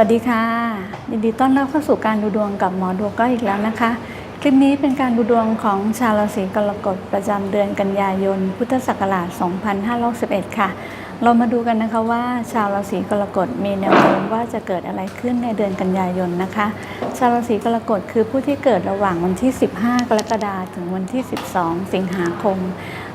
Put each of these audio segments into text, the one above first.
วัสดีค่ะยินดีต้อนรับเข้าสู่การดูดวงกับหมอดูก็อีกแล้วนะคะ คลิปนี้เป็นการดูดวงของชาวราศีกรกฎประจำเดือนกันยายน พุทธศักราช 2511 ค่ะ เรามาดูกันนะคะว่าชาวราศีกรกฎมีแนวโน้มว่าจะเกิดอะไรขึ้นในเดือนกันยายนนะคะ ชาวราศีกรกฎคือผู้ที่เกิดระหว่างวันที่ 15 กรกฎาคมถึงวันที่ 12 สิงหาคม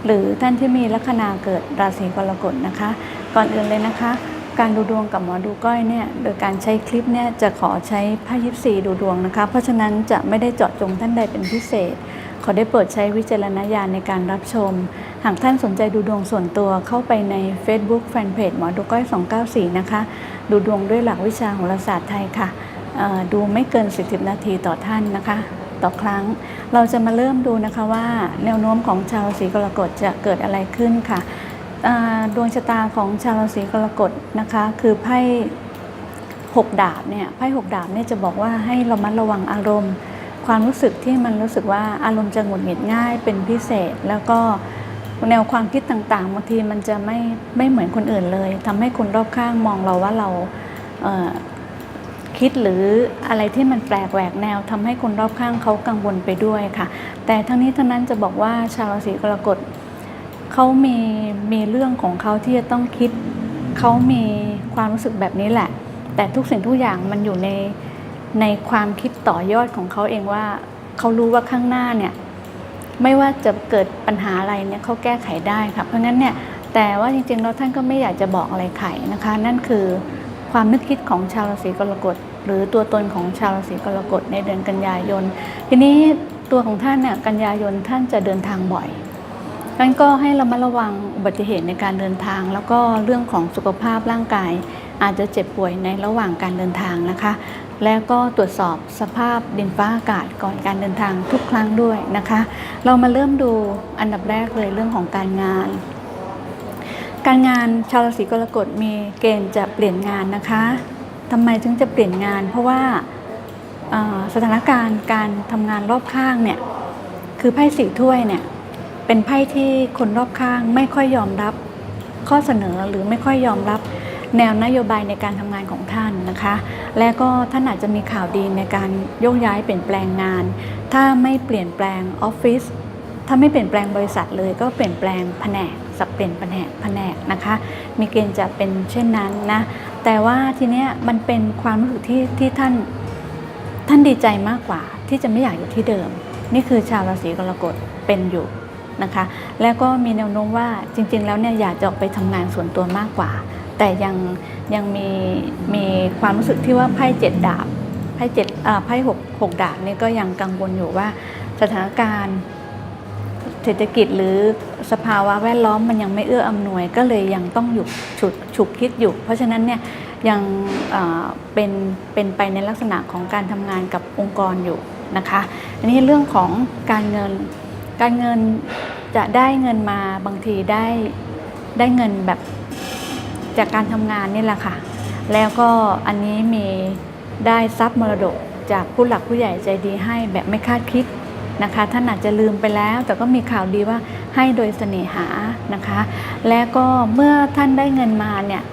หรือท่านที่มีลัคนาเกิดราศีกรกฎนะคะ ก่อนอื่นเลยนะคะ การดูดวงกับหมอดูก้อยเนี่ยโดยการใช้คลิปเนี่ยจะขอใช้ไพ่ยิปซีดูดวงนะคะเพราะฉะนั้นจะไม่ได้เจาะจงท่านใดเป็นพิเศษ ขอได้โปรดใช้วิจารณญาณในการรับชม หากท่านสนใจดูดวงส่วนตัวเข้าไปใน Facebook Fanpage หมอดูก้อย 294 นะคะ ดูดวงด้วยหลักวิชาโหราศาสตร์ไทยค่ะดูไม่เกิน 40 นาทีต่อท่านนะคะต่อครั้งเราจะมาเริ่มดูนะคะว่าแนวโน้มของชาวราศีกรกฎจะเกิดอะไรขึ้นค่ะ ดวงชะตาของชาวราศีกรกฎนะคะ คือไพ่หกดาบเนี่ยไพ่หกดาบเนี่ยจะบอกว่าให้เรามัดระวังอารมณ์ ความรู้สึกที่มันรู้สึกว่าอารมณ์จะหงุดหงิดง่ายเป็นพิเศษ แล้วก็แนวความคิดต่างๆบางทีมันจะไม่ไม่เหมือนคนอื่นเลยทำให้คนรอบข้างมองเราว่าเราเคิดหรืออะไรที่มันแปลกแหวกแนวทำให้คนรอบข้างเขากังวลไปด้วยค่ะ แต่ทั้งนี้ทั้งนั้นจะบอกว่าชาวราศีกรกฎ เขามีมีเรื่องของเขาที่จะต้องคิด เขามีความรู้สึกแบบนี้แหละ แต่ทุกสิ่งทุกอย่างมันอยู่ในในความคิดต่อยอดของเขาเองว่าเขารู้ว่าข้างหน้าเนี่ยไม่ว่าจะเกิดปัญหาอะไรเนี่ยเขาแก้ไขได้ค่ะเพราะงั้นเนี่ยแต่ว่าจริงๆแล้วท่านก็ไม่อยากจะบอกอะไรไขนะคะ นั่นคือความนึกคิดของชาวราศีกรกฎหรือตัวตนของชาวราศีกรกฎในเดือนกันยายน ทีนี้ตัวของท่านเนี่ยกันยายนท่านจะเดินทางบ่อย งั้นก็ให้เรามาระวังอุบัติเหตุในการเดินทาง แล้วก็เรื่องของสุขภาพร่างกาย อาจจะเจ็บป่วยในระหว่างการเดินทางนะคะ แล้วก็ตรวจสอบสภาพดินฟ้าอากาศก่อนการเดินทางทุกครั้งด้วยนะคะ เรามาเริ่มดูอันดับแรกเลยเรื่องของการงาน การงานชาวราศีกรกฎมีเกณฑ์จะเปลี่ยนงานนะคะทำไมถึงจะเปลี่ยนงาน เพราะว่าสถานการณ์การทำงานรอบข้างเนี่ยคือไพ่สีถ้วยเนี่ย เป็นไพ่ที่คนรอบข้างไม่ค่อยยอมรับ ข้อเสนอหรือไม่ค่อยยอมรับแนวนโยบายในการทำงานของท่านนะคะ และก็ท่านอาจจะมีข่าวดีในการโยกย้ายเปลี่ยนแปลงงาน ถ้าไม่เปลี่ยนแปลงออฟฟิศถ้าไม่เปลี่ยนแปลงบริษัทเลยก็เปลี่ยนแปลงแผนกสับเปลี่ยนแผนกแผนกนะคะ มีเกณฑ์จะเป็นเช่นนั้นนะแต่ว่าทีเนี้ยมันเป็นความรู้สึกที่ที่ท่านท่านดีใจมากกว่า ที่จะไม่อยากอยู่ที่เดิม นี่คือชาวราศีกรกฎเป็นอยู่ นะคะ แล้วก็มีแนวโน้มว่าจริง ๆ แล้วเนี่ยอยากจะออกไปทำงานส่วนตัวมากกว่า แต่ยังยังมีมีความรู้สึกที่ว่าไพ่เจ็ดดาบไพ่เจ็ดอ่าไพ่หกหกดาบเนี่ยก็ยังกังวลอยู่ว่าสถานการณ์เศรษฐกิจหรือสภาวะแวดล้อมมันยังไม่เอื้ออำนวยก็เลยยังต้องหยุดฉุดฉุกคิดอยู่ เพราะฉะนั้นเนี่ยยังอ่าเป็นเป็นไปในลักษณะของการทำงานกับองค์กรอยู่นะคะ อันนี้เรื่องของการเงิน การเงินจะได้เงินมาบางทีได้ได้เงินแบบจากการทำงานนี่แหละค่ะ แล้วก็อันนี้มีได้ทรัพย์มรดกจากผู้หลักผู้ใหญ่ใจดีให้แบบไม่คาดคิดนะคะ ท่านอาจจะลืมไปแล้ว แต่ก็มีข่าวดีว่าให้โดยเสน่หานะคะ และก็เมื่อท่านได้เงินมาเนี่ย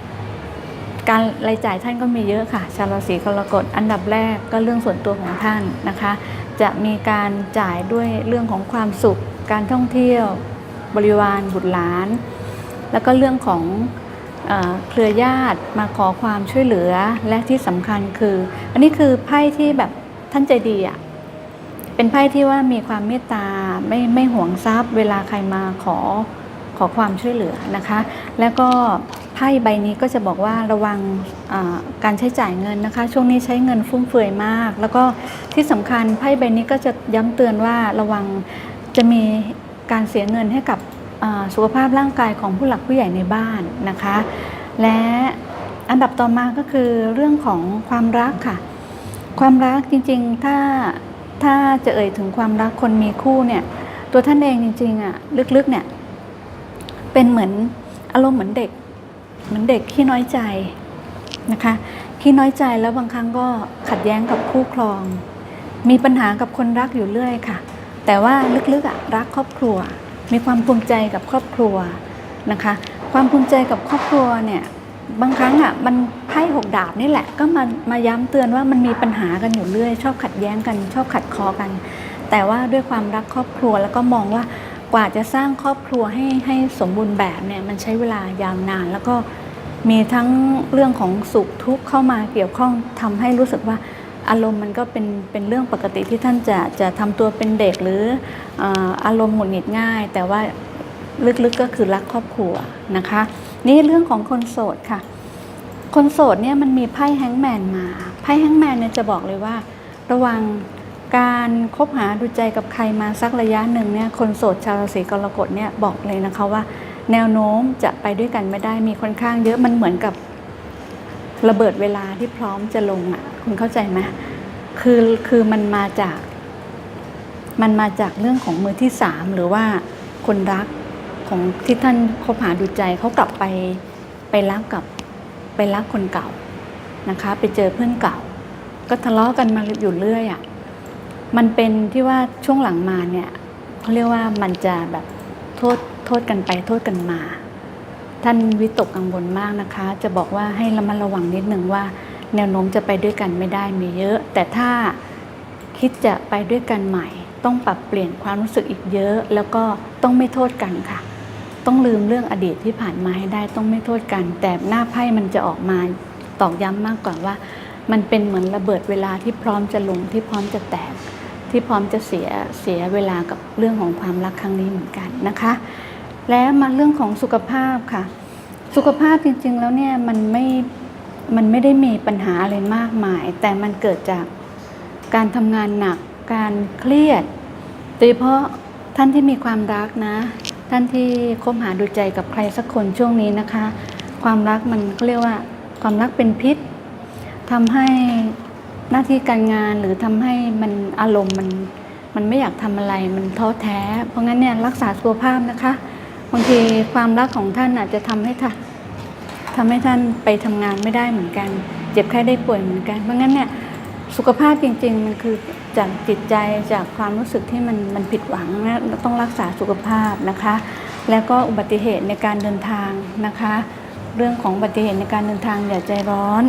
การรายจ่ายท่านก็มีเยอะค่ะ ชาวราศีกรกฎอันดับแรกก็เรื่องส่วนตัวของท่านนะคะ จะมีการจ่ายด้วยเรื่องของความสุข การท่องเที่ยว บริวารบุตรหลาน แล้วก็เรื่องของเอเครือญาติมาขอความช่วยเหลือและที่สำคัญคือ อันนี้คือไพ่ที่แบบท่านใจดีอะ่ะเป็นไพ่ที่ว่ามีความเมตตาไม่ไม่หวงทรัพย์ เวลาใครมาขอขอความช่วยเหลือนะคะ แล้วก็ ไพ่ใบนี้ก็จะบอกว่าระวังการใช้จ่ายเงินนะคะ ช่วงนี้ใช้เงินฟุ่มเฟือยมาก แล้วก็ที่สำคัญไพ่ใบนี้ก็จะย้ำเตือนว่าระวังจะมีการเสียเงินให้กับสุขภาพร่างกายของผู้หลักผู้ใหญ่ในบ้านนะคะ และอันดับต่อมาก็คือเรื่องของความรักค่ะ ความรักจริงๆถ้าถ้าจะเอ่ยถึงความรักคนมีคู่เนี่ยตัวท่านเองจริงๆอะลึกๆเนี่ยเป็นเหมือนอารมณ์เหมือนเด็ก เหมือนเด็กขี้น้อยใจนะคะขี้น้อยใจแล้วบางครั้งก็ขัดแย้งกับคู่ครอง มีปัญหากับคนรักอยู่เรื่อยค่ะ แต่ว่าลึกๆอะรักครอบครัว มีความภูมิใจกับครอบครัวนะคะ ความภูมิใจกับครอบครัวเนี่ยบางครั้งอะมันไพ่หกดาบนี่แหละ ก็มามาย้ำเตือนว่ามันมีปัญหากันอยู่เรื่อย ชอบขัดแย้งกัน ชอบขัดคอกัน แต่ว่าด้วยความรักครอบครัวแล้วก็มองว่า กว่าจะสร้างครอบครัวให้ให้สมบูรณ์แบบเนี่ยมันใช้เวลายาวนาน แล้วก็มีทั้งเรื่องของสุขทุกข์เข้ามาเกี่ยวข้องทำให้รู้สึกว่าอารมณ์มันก็เป็นเป็นเรื่องปกติที่ท่านจะจะทำตัวเป็นเด็กหรืออารมณ์หงุดหงิดง่าย แต่ว่าลึกๆก็คือรักครอบครัวนะคะ นี่เรื่องของคนโสดค่ะ คนโสดเนี่ยมันมีไพ่แฮงแมนมาไพ่แฮงแมนเนี่ยจะบอกเลยว่า ระวัง การคบหาดูใจกับใครมาสักระยะหนึ่งเนี่ยคนโสดชาวราศีกรกฎเนี่ยบอกเลยนะคะว่า แนวโน้มจะไปด้วยกันไม่ได้มีค่อนข้างเยอะมันเหมือนกับระเบิดเวลาที่พร้อมจะลงอะคุณเข้าใจไหมคือคือมันมาจาก มันมาจากเรื่องของมือที่สามหรือว่าคนรักของที่ท่านคบหาดูใจเขากลับไปไปรักกับไปรักคนเก่านะคะ ไปเจอเพื่อนเก่า ก็ทะเลาะกันมาอยู่เรื่อยอะ่ะ มันเป็นที่ว่าช่วงหลังมาเนี่ยเขาเรียกว่ามันจะแบบโทษโทษกันไปโทษกันมา ท่านวิตกกังวลมากนะคะ จะบอกว่าให้ระมัดระวังนิดหนึ่งว่า แนวโน้มจะไปด้วยกันไม่ได้มีเยอะ แต่ถ้าคิดจะไปด้วยกันใหม่ ต้องปรับเปลี่ยนความรู้สึกอีกเยอะ แล้วก็ต้องไม่โทษกันค่ะ ต้องลืมเรื่องอดีตที่ผ่านมาให้ได้ต้องไม่โทษกัน แต่หน้าไพ่มันจะออกมาตอกย้ำมากกว่าว่า มันเป็นเหมือนระเบิดเวลาที่พร้อมจะลงที่พร้อมจะแตก ที่พร้อมจะเสียเสียเวลากับเรื่องของความรักครั้งนี้เหมือนกันนะคะ แล้วมาเรื่องของสุขภาพค่ะ สุขภาพจริง ๆ แล้วเนี่ยมันไม่มันไม่ได้มีปัญหาอะไรมากมาย แต่มันเกิดจากการทำงานหนักการเครียดโดยเฉพาะท่านที่มีความรักนะ ท่านที่คบหาดูใจกับใครสักคนช่วงนี้นะคะ ความรักมันเขาเรียกว่าความรักเป็นพิษทำให้ หน้าที่การงานหรือทำให้มันอารมณ์มันมันไม่อยากทำอะไรมันท้อแท้ เพราะงั้นเนี่ยรักษาสุขภาพนะคะ บางทีความรักของท่านอาจจะทำให้ท่านทำให้ท่านไปทำงานไม่ได้เหมือนกัน เจ็บไข้ได้ป่วยเหมือนกัน เพราะงั้นเนี่ยสุขภาพจริง ๆ มันคือจากจิตใจจากความรู้สึกที่มันมันผิดหวังนะต้องรักษาสุขภาพนะคะ แล้วก็อุบัติเหตุในการเดินทางนะคะ เรื่องของอุบัติเหตุในการเดินทางอย่าใจร้อน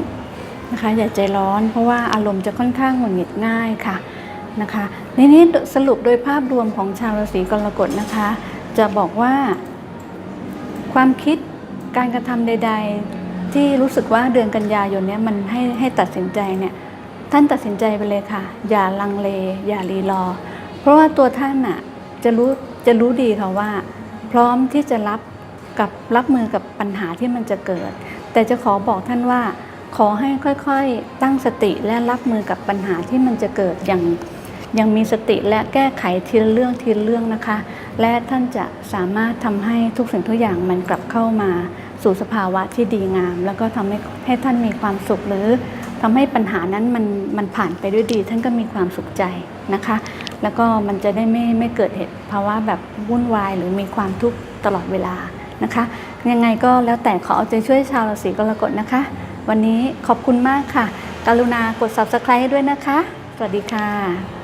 นะคะอย่าใจร้อนเพราะว่าอารมณ์จะค่อนข้างหงุดหงิดง่ายค่ะนะคะในนี้สรุปโดยภาพรวมของชาวราศีกรกฎนะคะ จะบอกว่า ความคิดการกระทำใด ๆ ที่รู้สึกว่าเดือนกันยายนเนี้ยมันให้ให้ตัดสินใจเนี่ยท่านตัดสินใจไปเลยค่ะ อย่าลังเล อย่ารีรอ เพราะว่าตัวท่านน่ะจะรู้จะรู้ดีค่ะว่า พร้อมที่จะรับกับรับมือกับปัญหาที่มันจะเกิด แต่จะขอบอกท่านว่า ขอให้ค่อยๆ ตั้งสติและรับมือกับปัญหาที่มันจะเกิดอย่างยังมีสติและแก้ไขทีละเรื่องทีละเรื่องนะคะ และท่านจะสามารถทำให้ทุกสิ่งทุกอย่างมันกลับเข้ามาสู่สภาวะที่ดีงาม แล้วก็ทำให้ให้ท่านมีความสุขหรือทำให้ปัญหานั้นมันมันผ่านไปด้วยดี ท่านก็มีความสุขใจนะคะ แล้วก็มันจะได้ไม่ไม่เกิดเหตุภาวะแบบวุ่นวายหรือมีความทุกข์ตลอดเวลานะคะ ยังไงก็แล้วแต่ขอเอาใจช่วยชาวราศีกรกฎนะคะ วันนี้ขอบคุณมากค่ะ กรุณากด subscribe ให้ด้วยนะคะ สวัสดีค่ะ